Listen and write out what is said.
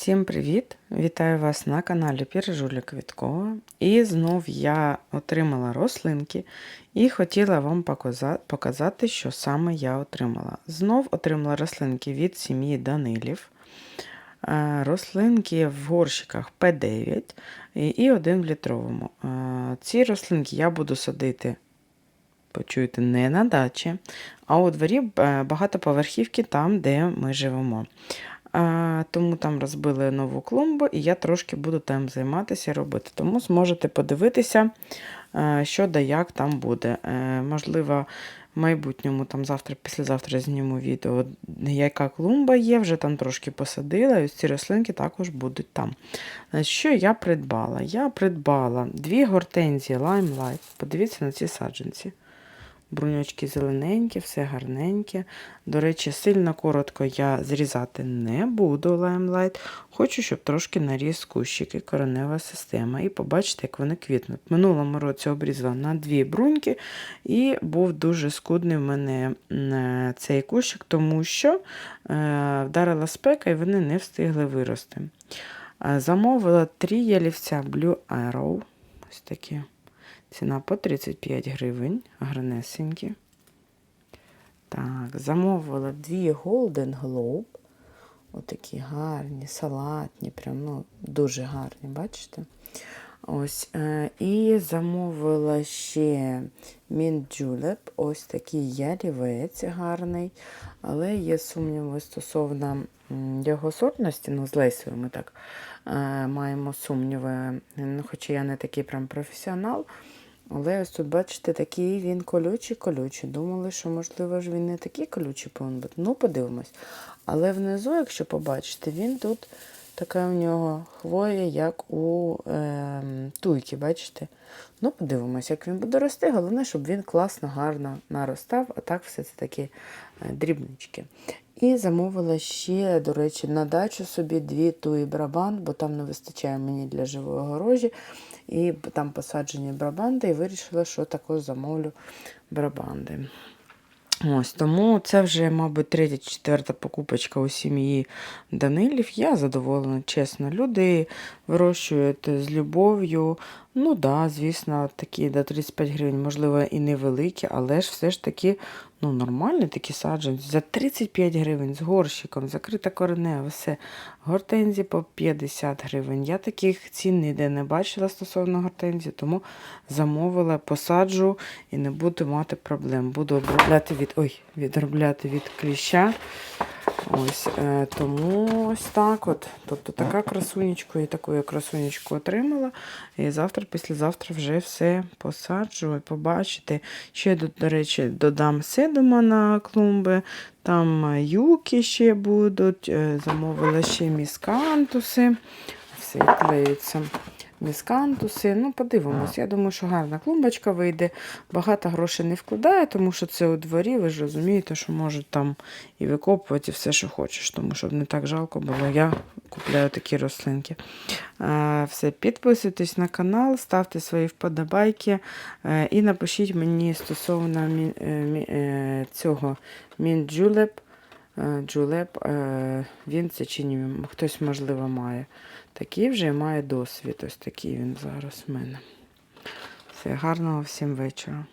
Всім привіт! Вітаю вас на каналі Піржуля Квіткова. І знов я отримала рослинки і хотіла вам показати, що саме я отримала. Знов отримала рослинки від сім'ї Данилів. Е, Рослинки в горщиках П9 і один в літровому. Е, Ці рослинки я буду садити, почуєте, не на дачі, а у дворі е, багатоповерхівки там, де ми живемо. А, тому там розбили нову клумбу, і я трошки буду там займатися робити. Тому зможете подивитися, е, що да як там буде. Е, Можливо, в майбутньому, там завтра, післязавтра зніму відео, яка клумба є, вже там трошки посадила, і ось ці рослинки також будуть там. Значить, Що я придбала? Я придбала дві гортензії Limelight. Подивіться на ці саджанці. Бруньочки зелененькі, все гарненьке. До речі, сильно коротко я зрізати не буду лаймлайт. Хочу, щоб трошки наріс кущики, коренева система. І побачите, як вони квітнуть. Минулому році обрізала на дві бруньки, і був дуже скудний в мене цей кущик, тому що е, вдарила спека і вони не встигли вирости. Е, Замовила три ялівця Blue Arrow. Ось такі. Ціна по 35 гривень, гранесенькі. Так, замовила дві Golden Globe. Отакі гарні, салатні, прям, ну, дуже гарні, бачите? Ось, е, і замовила ще Julep, ось такий ялівець гарний, але є сумніви стосовно його сортності, ну, з Лесею ми так е, маємо сумніви, хоча я не такий прям професіонал. Але ось тут, бачите, такий він колючий-колючий. Думали, що, можливо, ж він не такий колючий повинен бути. Ну, подивимось. Але внизу, якщо побачите, він тут така в нього хвоя, як у е, туйки, бачите? Ну, подивимось, як він буде рости. Головне, щоб він класно, гарно наростав, а так все це такі е, дрібнички. І замовила ще, до речі, на дачу собі дві туї брабант, бо там не вистачає мені для живої огорожі. І там посаджені брабанди, і вирішила, що також замовлю брабанди. Ось тому це вже, мабуть, третя, четверта покупочка у сім'ї Данилів. Я задоволена, чесно. Люди вирощують з любов'ю. Ну да, звісно, такі до 35 гривень, можливо, і невеликі, але ж все ж таки ну, нормальні такі саджанці. За 35 гривень з горщиком, закрита коренева, все. Гортензії по 50 гривень. Я таких цін ніде не бачила стосовно гортензії, тому замовила, посаджу і не буду мати проблем. Буду обробляти від ой, відробляти від кліща. Ось, е, Тому ось так от. Тобто така красунечка і таку я красунечку отримала. І завтра, післязавтра вже все посаджу і побачите. Ще, до, речі, додам седума на клумби. Там юки ще будуть. е, Замовила ще міскантуси. Все клеються. Міскантуси. Ну, подивимось. Я думаю, що гарна клумбочка вийде. Багато грошей не вкладає, тому що це у дворі, ви ж розумієте, що можуть там і викопувати і все, що хочеш, тому щоб не так жалко було. Я купляю такі рослинки. Е, Все, підписуйтесь на канал, ставте свої вподобайки е, і напишіть мені стосовно е, цього Мінджулеп. Джулеп, е, він це чи хтось, можливо, має. Такий вже має досвід. Ось такий він зараз в мене. Все, гарного всім вечора.